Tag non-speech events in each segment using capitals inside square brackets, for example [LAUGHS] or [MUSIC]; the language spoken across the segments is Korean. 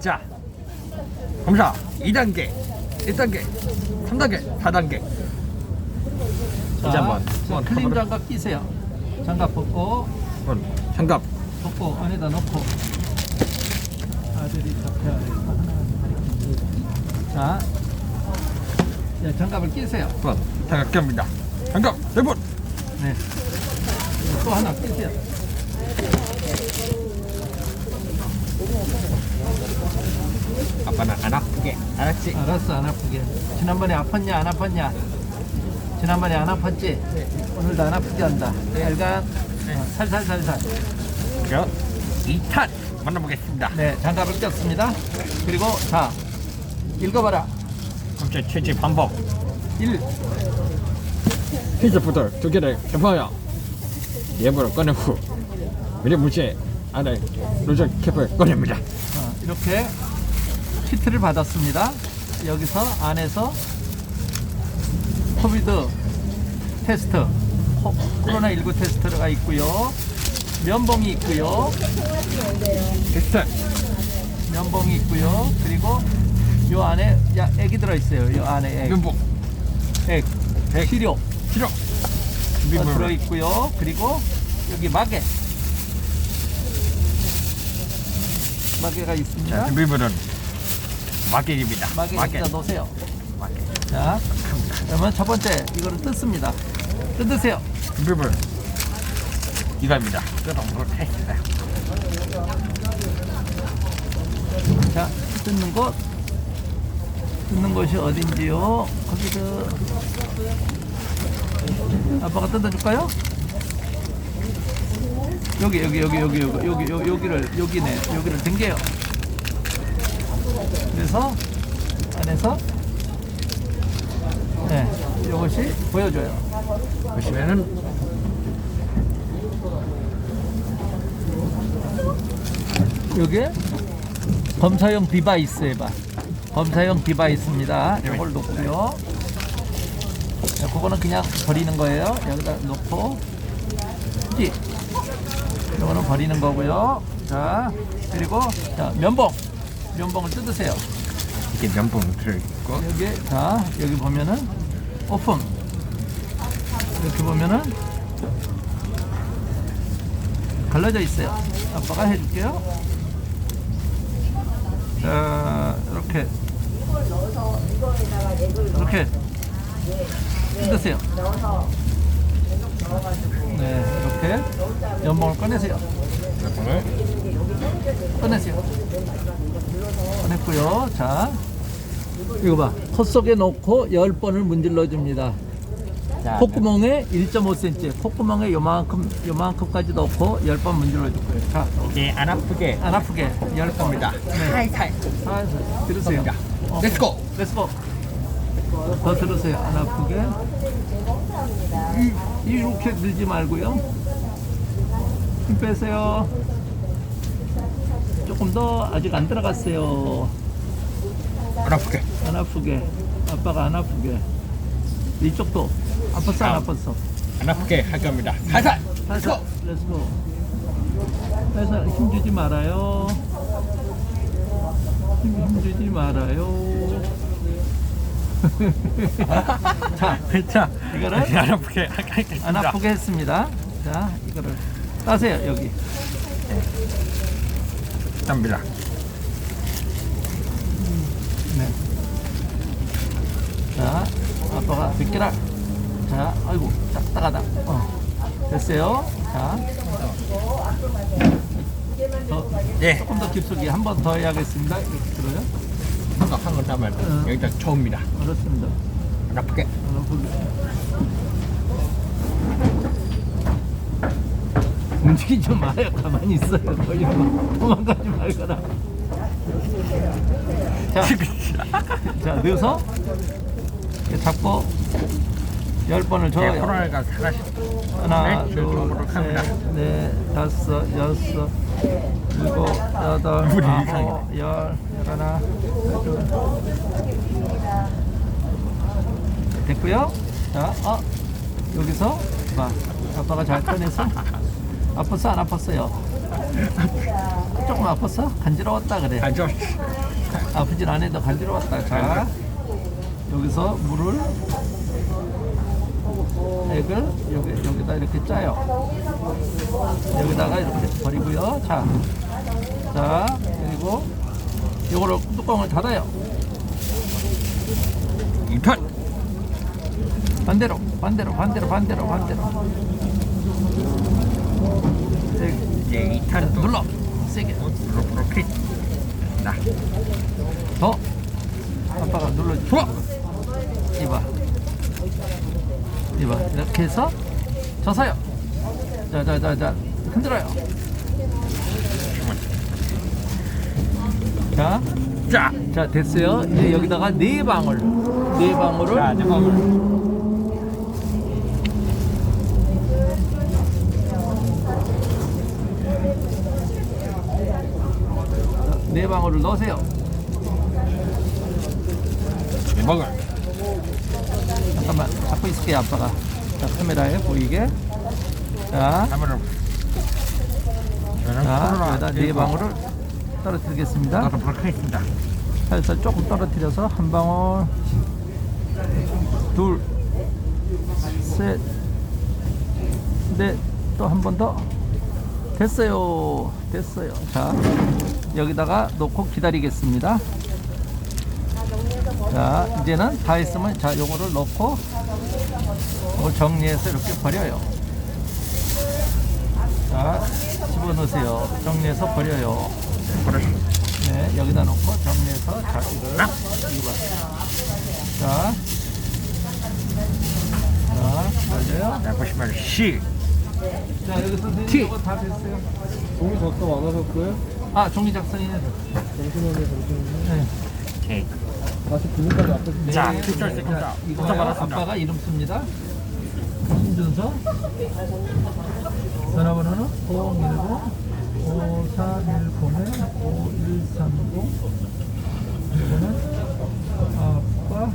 자, 검사 2단계, 1단계, 3단계, 4단계. 자, 이제 한번, 자, 한번 클린 장갑 끼세요. 장갑 벗고 한번 장갑. 벗고 안에다 넣고 아들이 잡혀야 되겠다. 하나 자, 자, 장갑을 끼세요. 한번 장갑합니다. 장갑 대본. 네. 또 하나 끼세요. 아빠는 안 아프게, 알았지? 알았어, 안 아프게. 지난번에 아팠냐, 안 아팠냐? 지난번에 안 아팠지? 오늘도 안 아프게 한다. 일간 어, 살살살살. 그럼 2탄 만나보겠습니다. 네, 장갑을 꼈습니다. 그리고 자, 읽어봐라. 검사 채취 반복. 1, 피자부터 두 개를 겹어요. 예부를 후 미리 무시해 안에 로저 캡을 꺼냅니다. 어, 이렇게 키트를 받았습니다. 여기서 안에서 코비드 테스트, 코- 코로나19 테스트가 있고요. 면봉이 있고요. 테스트. 면봉이 있고요. 그리고 요 안에 야, 액이 들어있어요. 요 안에 액, 면봉. 액, 액. 치료. 가 준비물. 들어있고요. 그리고 여기 마개, 마개가 있습니다. 자, 준비물은 마개입니다. 마개 여기다 놓으세요. 마개. 자, 그러면 첫 번째 이거를 뜯습니다. 뜯으세요. 준비물 이겁니다. 뜯어보도록 하겠습니다. 자, 뜯는 곳. 뜯는 곳이 어딘지요? 거기서 아빠가 뜯어줄까요? 여기 여기 여기 여기 여기 여기 여기 여기를 여기네 여기를 당겨요. 그래서 안에서 네 이것이 보여줘요. 보시면은 여기에 검사용 디바이스 해봐. 검사용 디바이스입니다. 네. 이걸 놓고요. 자, 그거는 그냥 버리는 거예요. 여기다 놓고, 그지? 이거는 버리는 거고요. 자, 그리고 자, 면봉. 면봉을 뜯으세요. 이게 면봉 들어있고 여기, 자, 여기 보면은 오픈. 이렇게 보면은 갈라져 있어요. 아빠가 해줄게요. 자, 이렇게. 이렇게. 뜯으세요. 네, 이렇게. 연봉을 꺼내세요. 면봉을 꺼내세요. 꺼냈고요. 자, 이거 봐. 콧 속에 넣고 10번을 문질러 줍니다. 자, 콧구멍에 1.5cm, 콧구멍에 요만큼, 요만큼까지 넣고 10번 문질러 줄 거예요. 자, 이게 안 아프게 안 아프게 10번입니다. 살살 아, 들으세요. 니다 어. 렛츠고 렛츠고. 더 들으세요. 안 아프게. 이, 이렇게 들지 말고요. 힘 빼세요. 조금 더 아직 안 들어갔어요. 안 아프게 안 아프게. 아빠가 안 아프게. 이쪽도 아팠어 안 아팠어? 안 아프게 할 겁니다. 살살 살살. 렛츠고. 살살 힘 주지 말아요. 힘, 힘 주지 말아요. [LAUGHS] 자, 자 이거를 안 아프게 하겠습니다. 안 아프게 했습니다. 자, 이거를 따세요, 여기. 답니다. 네. 자, 아빠가 비켜라. 자, 아이고, 딱딱하다. 어. 됐어요. 자. 더, 예. 조금 더 깊숙이 한 번 더 해야겠습니다. 이렇게 들어요? 한거 한거 담을 응. 여기다 아프게 안 아프게. 움직이지 마요. 가만히 있어요. 거기 뭐 도망가지 말거라. 자, [LAUGHS] 자, 넣어서 잡고 열 번을 예, 줘요. 코로나가 사라지 하나, 네, 둘, 합니다. 셋, 넷, 다섯, 여섯, 일곱, 여덟, 우리 아홉, 이상이네. 열, 열하나, 열둘. 됐고요. 자, 어, 여기서 봐. 아빠가 잘 꺼내서 [LAUGHS] 아팠어 안 아팠어요? 조금 아팠어? 간지러웠다 그래. 아저 아프진 않아도 간지러웠다. 자, 여기서 물을 액을 여기 여기다 이렇게 짜요. 여기다가 이렇게 버리고요. 자, 자 그리고 요거를 뚜껑을 닫아요. 이탄 반대로, 반대로, 반대로, 반대로, 반대로. 네, 이제 또 눌러, 세게. 이렇게 나 더. 아빠가 눌러. 좋아 이봐. 이봐. 이렇게 해서 져서요. 자, 자, 자, 자. 흔들어요. 자, 자 자, 됐어요. 이제 여기다가 네 방울. 네 방울을 자, 이제 먹을 네 방울을 넣으세요. 먹을 잠깐만 있을게요, 아빠가. 자, 카메라에 보이게. 자, 카메라 저는 자, 코로나 여기다 네 방울을 떨어뜨리겠습니다. 나도 했습니다 살살 조금 떨어뜨려서 한 방울, 둘, 셋, 넷, 또 한 번 더. 됐어요. 됐어요. 자, 여기다가 놓고 기다리겠습니다. 자, 이제는 다 했으면 자, 요거를 넣고 정리해서 이렇게 버려요. 자, 집어넣으세요. 정리해서 버려요. 네, 여기다 놓고 정리해서 자, 이걸. 자, 자, 맞아요. 자 보시면 시 자, 여기 선생님. 이거 다 됐어요. 종이 작성 안 하셨고요? 아, 종이 작성이네. 잠시만요, 잠시만요. 네. 오케이 다시 분위기까지 앞에서 네. 자, 필절 세컨드. 자, 이거 부탁 받았습니다. 아빠가 이름 씁니다. 신준서. 전화번호는 010 5410에 5130. 이거는 아빠.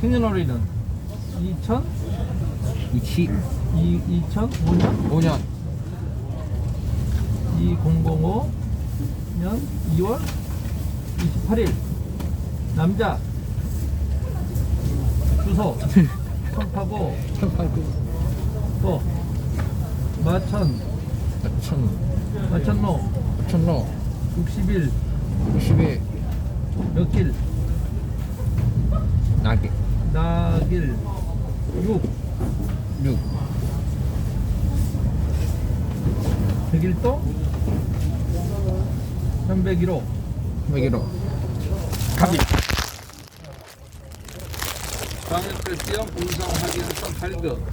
생년월일은 2000, 이치 2005년 5년 2005년 2월 28일 남자. 주소. 청파고. 또. 마천. 천. 마천로. 천로. 60일. 90에 몇길? 나게 나길. 6 6 백일동 현백일호. 여기로 갑이 방역대 시험 음성 확인서 발급